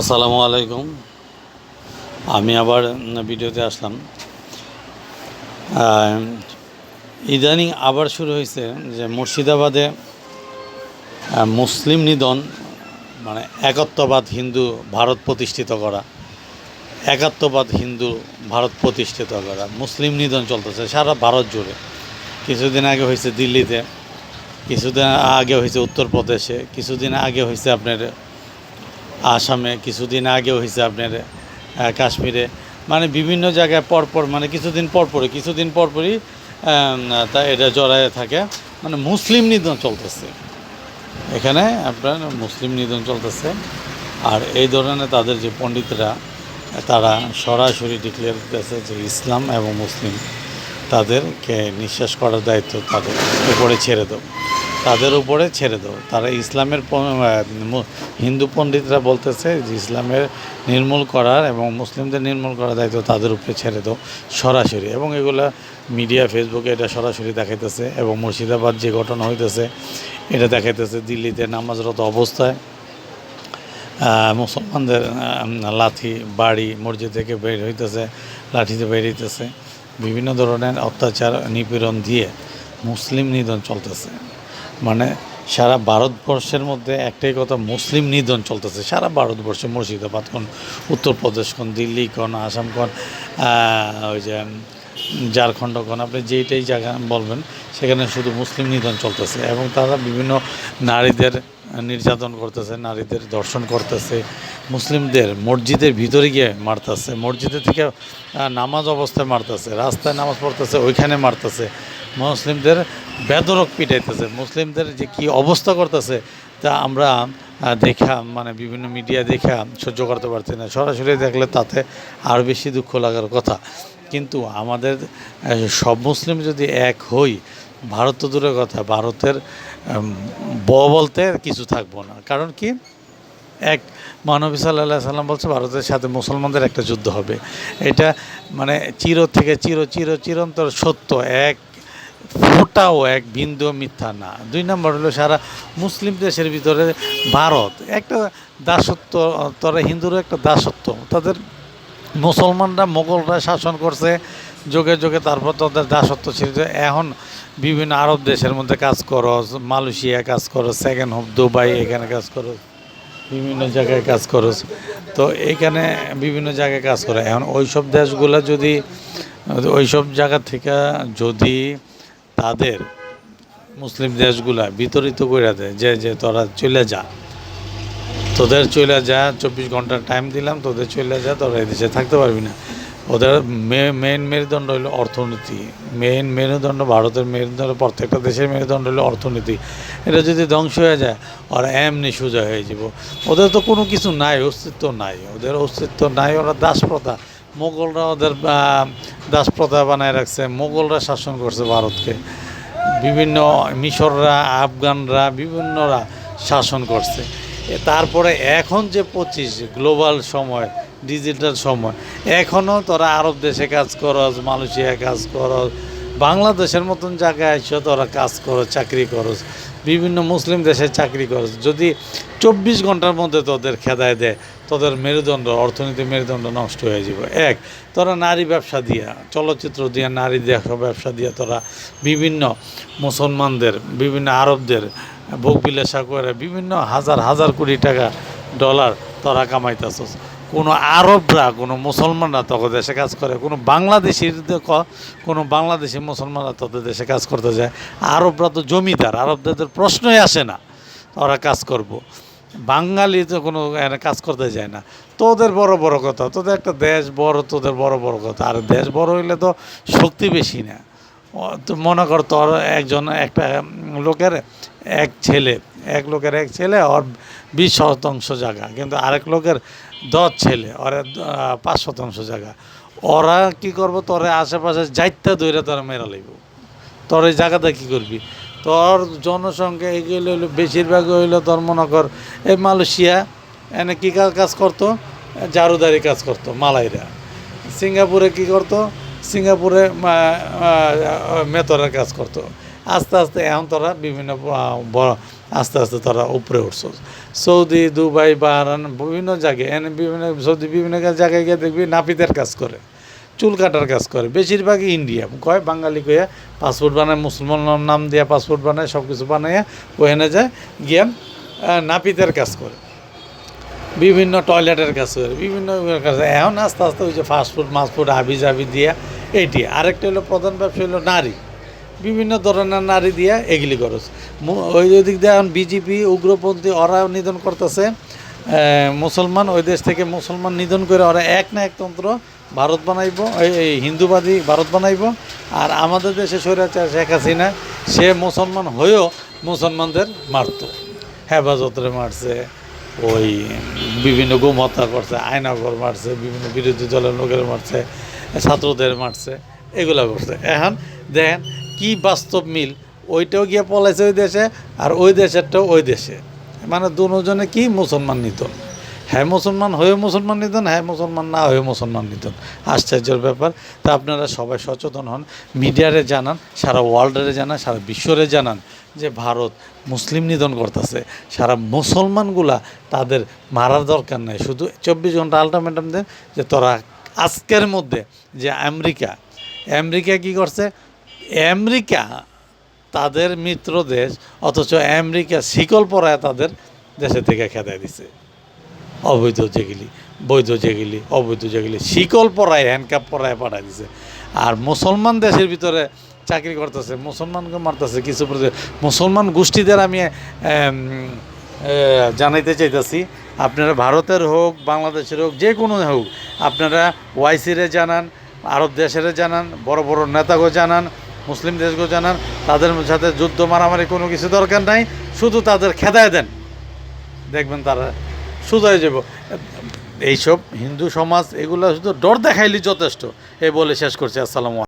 আসসালামু আলাইকুম। আমি আবার ভিডিওতে আসলাম। ইদানিং আবার শুরু হয়েছে যে মুর্শিদাবাদে মুসলিম নিধন মানে একত্ববাদ হিন্দু ভারত প্রতিষ্ঠিত করা একাত্মবাদ হিন্দু ভারত প্রতিষ্ঠিত করা, মুসলিম নিধন চলতেছে সারা ভারত জুড়ে। কিছুদিন আগে হয়েছে দিল্লিতে, কিছুদিন আগে হয়েছে উত্তরপ্রদেশে, কিছুদিন আগে হয়েছে আপনার আসামে কিছুদিন আগেও হয়েছে আপনার কাশ্মীরে। মানে বিভিন্ন জায়গায় পরপর মানে কিছুদিন পরপরই কিছুদিন পরপরই তা এটা জড়ায় থাকে। মানে মুসলিম নিধন চলতেছে। এখানে আপনার মুসলিম নিধন চলতেছে। আর এই ধরনের তাদের যে পণ্ডিতরা, তারা সরাসরি ডিক্লেয়ার করতেছে যে ইসলাম এবং মুসলিম তাদেরকে নিঃশ্বাস করার দায়িত্ব তাদের উপরে ছেড়ে দাও তাদের উপরে ছেড়ে দাও তারা ইসলামের হিন্দু পণ্ডিতরা বলতেছে যে ইসলামের নির্মূল করার এবং মুসলিমদের নির্মূল করার দায়িত্ব তাদের উপরে ছেড়ে দাও, সরাসরি। এবং এগুলা মিডিয়া, ফেসবুকে এটা সরাসরি দেখাইতেছে এবং মুর্শিদাবাদ যে ঘটনা হইতেছে, এটা দেখাইতেছে দিল্লিতে নামাজরত অবস্থায়। মুসলমানদের লাঠি, বাড়ি, মসজিদ থেকে বের হইতেছে, লাঠিতে বের হইতেছে। বিভিন্ন ধরনের অত্যাচার, নিপীড়ন দিয়ে মুসলিম নিধন চলতেছে। মানে সারা ভারতবর্ষের মধ্যে একটাই কথা, মুসলিম নিধন চলতেছে। সারা ভারতবর্ষে মুর্শিদাবাদ কোন, উত্তরপ্রদেশ কোন, দিল্লি কোন, আসাম কোন ওই যে ঝাড়খণ্ড কোন, আপনি যেইটাই জায়গা বলবেন, সেখানে শুধু মুসলিম নিধন চলতেছে। এবং তারা বিভিন্ন নারীদের নির্যাতন করতেছে, নারীদের দর্শন করতেছে, মুসলিমদের মসজিদের ভিতরে গিয়ে মারতেছে, মসজিদের থেকে নামাজ অবস্থায় মারতেছে, রাস্তায় নামাজ পড়তেছে, ওইখানে মারতেছে। মুসলিমদের বেদরক পিটাইতেছে, মুসলিমদের যে কি অবস্থা করতেছে, তা আমরা দেখা মানে বিভিন্ন মিডিয়া দেখা সহ্য করতে পারছি না। সরাসরি দেখলে তাতে আর বেশি দুঃখ লাগার কথা। কিন্তু আমাদের সব মুসলিম যদি এক হই, ভারত তো দূরের কথা, ভারতের ব বলতে কিছু থাকব না। কারণ কি? এক, মহানবী সাল্লাহ সাল্লাম বলছে, ভারতের সাথে মুসলমানদের একটা যুদ্ধ হবে। এটা মানে চির থেকে চির চির, চিরন্তর সত্য। এক, ফোটাও এক বিন্দু মিথ্যা না। দুই নম্বর হলো সারা মুসলিম দেশের ভিতরে ভারত একটা দাসত্ব তারা হিন্দুরও একটা দাসত্ব। তাদের মুসলমানরা মোগলরা শাসন করছে যোগে যোগে তারপর তাদের দাসত্ব ছিল এখন বিভিন্ন আরব দেশের মধ্যে কাজ করো মালয়েশিয়া কাজ করো সেকেন্ড হোম দুবাই এখানে কাজ করো, বিভিন্ন জায়গায় কাজ করো। তো এইখানে বিভিন্ন জায়গায় কাজ করে। এখন ওই সব দেশগুলো যদি ওই সব জায়গা থেকে যদি তাদের মুসলিম দেশগুলা বিতরিত করে দেয়, যে যে তোরা চলে যা, তোদের চলে যা, চব্বিশ ঘণ্টা টাইম দিলাম, তোদের চলে যা, তোরা এদেশে থাকতে পারবি না। ওদের মেন মেরুদণ্ড হলো অর্থনীতি। মেন মেরুদণ্ড ভারতের মেরুদণ্ড, প্রত্যেকটা দেশের মেরুদণ্ড হলো অর্থনীতি। এটা যদি ধ্বংস হয়ে যায় ওরা এমনি সোজা হয়ে যাব। ওদের তো কোনো কিছু নাই, অস্তিত্ব নাই। ওদের অস্তিত্ব নাই, ওরা দাসপ্রথা। মোগলরা ওদের দাসপ্রথা বানায় রাখছে। মোগলরা শাসন করছে ভারতকে। বিভিন্ন মিশররা, আফগানরা, বিভিন্নরা শাসন করছে। তারপরে এখন যে পঁচিশ গ্লোবাল সময় ডিজিটাল সময়। এখনও তোরা আরব দেশে কাজ করস, মালয়েশিয়া কাজ করস, বাংলাদেশের মতন জায়গায় এসে তোরা কাজ করো চাকরি করস, বিভিন্ন মুসলিম দেশে চাকরি করস। যদি চব্বিশ ঘণ্টার মধ্যে তোদের খেদায় দেয়, তোদের মেরুদণ্ড অর্থনীতি মেরুদণ্ড নষ্ট হয়ে যাবে। এক, তোরা নারী ব্যবসা দিয়া, চলচ্চিত্র দিয়া, নারী দেখা ব্যবসা দিয়া তোরা বিভিন্ন মুসলমানদের, বিভিন্ন আরবদের ভোগ করে বিভিন্ন হাজার হাজার কোটি টাকা ডলার তোরা কামাইতেছস। কোনো আরবরা, কোনো মুসলমানরা তোকে দেশে কাজ করে, কোনো বাংলাদেশির কোনো বাংলাদেশি মুসলমানরা তোদের দেশে কাজ করতে যায়। আরবরা তো জমিদার, আরবদের প্রশ্নই আসে না, ওরা কাজ করব। বাঙালি তো কোনো কাজ করতে যায় না। তোদের বড় বড় কথা, তোদের একটা দেশ বড়, তোদের বড় বড় কথা। আর দেশ বড় হইলে তো শক্তি বেশি না। তো মনে কর তোর একজন একটা লোকের এক ছেলে, এক লোকের এক ছেলে ওর বিশ শতাংশ জায়গা, কিন্তু আরেক লোকের দশ ছেলে ওর পাঁচ শতাংশ জায়গা। ওরা কি করব? তোরে আশেপাশে যাইতে দৈরা তোরা মেরা লইব। তোর এই জায়গাটা কী করবি? তোর জনসংখ্যা এগুলো হইল বেশিরভাগ হইল তোর মনে কর, এই মালয়েশিয়া, এনে কী কাজ করতো? জারুদারি কাজ করতো, মালাইরা। সিঙ্গাপুরে কি করতো? সিঙ্গাপুরে মেতরের কাজ করতো। আস্তে আস্তে এখন তোরা বিভিন্ন আস্তে আস্তে তারা উপরে উঠছে। সৌদি, দুবাই বাহারান বিভিন্ন জায়গায়, এনে বিভিন্ন, সৌদি বিভিন্ন জায়গায় গিয়ে দেখবি নাপিতের কাজ করে, চুল কাটার কাজ করে। বেশিরভাগই ইন্ডিয়া। কয় বাঙালি কয়ে পাসপোর্ট বানায়, মুসলমান নাম দিয়ে পাসপোর্ট বানায় সব কিছু বানাইয়া ওখানে যায়, গিয়ে নাপিতের কাজ করে। বিভিন্ন টয়লেটের কাজ করে, বিভিন্ন কাজ এখন আস্তে আস্তে ওই যে ফাস্টফুড মাসফুড হাবি জাবি দিয়া, এইটি। আরেকটা হলো প্রধান ব্যবসা হলো নারী। বিভিন্ন ধরনের নারী দিয়া এগুলি মু- ওই দিক দিয়ে এখন বিজেপি উগ্রপন্থী ওরা নিধন করতেছে। মুসলমান, ওই দেশ থেকে মুসলমান নিধন করে ওরা এক না একতন্ত্র ভারত বানাইব, এই হিন্দুবাদী ভারত বানাইব। আর আমাদের দেশে স্বৈরাচার শেখ হাসিনা, সে মুসলমান হয়েও মুসলমানদের মারতো। হেফাজতরে মারছে, ওই বিভিন্ন গুম হত্যা করছে আয়নাগর মারছে, বিভিন্ন বিরোধী দলের লোকের মারছে, ছাত্রদের মারছে, এগুলা করছে। এখন দেখেন কি বাস্তব মিল? ওইটাও গিয়ে পলাইছে ওই দেশে আর ওই দেশেরটাও ওই দেশে। মানে দুজনে কি মুসলমান নিতন হ্যাঁ মুসলমান হয়ে মুসলমান নিতন হ্যাঁ মুসলমান না হয়ে মুসলমান নিতন আশ্চর্যের ব্যাপার। তা আপনারা সবাই সচেতন হন, মিডিয়ারে জানান, সারা ওয়ার্ল্ডে জানান, সারা বিশ্বরে জানান যে ভারত মুসলিম নিধন করতেছে। সারা মুসলমানগুলা তাদের মারার দরকার নেই। শুধু চব্বিশ ঘণ্টা আলটিমেটাম দেন যে তোরা আজকের মধ্যে যে আমেরিকা আমেরিকা কি করছে? আমেরিকা তাদের মিত্র দেশ, অথচ আমেরিকা শিকল পরায় তাদের দেশে থেকে খেদায় দিছে। অবৈধ যেগুলি বৈধ যেগুলি অবৈধ যেগুলি শিকল পরায় হ্যান্ডকাপ পরায় পাঠায় দিছে। আর মুসলমান দেশের ভিতরে চাকরি করতেছে, মুসলমানকে মারতেছে কিছু মুসলমান গোষ্ঠীদের আমি জানাইতে চাইতেছি, আপনারা ভারতের হোক, বাংলাদেশের হোক, যে কোনো হোক, আপনারা ওয়াইসিরে জানান, আরব দেশের জানান, বড় বড় নেতাকে জানান মুসলিম দেশগুলো জানান, তাদের সাথে যুদ্ধ মারামারি কোনো কিছু দরকার নাই, শুধু তাদের খেদায় দেন। দেখবেন তারা সুদায় যাব। এইসব হিন্দু সমাজ, এগুলো শুধু ডর দেখাইলি যথেষ্ট। এই বলে শেষ করছি। আসসালামু।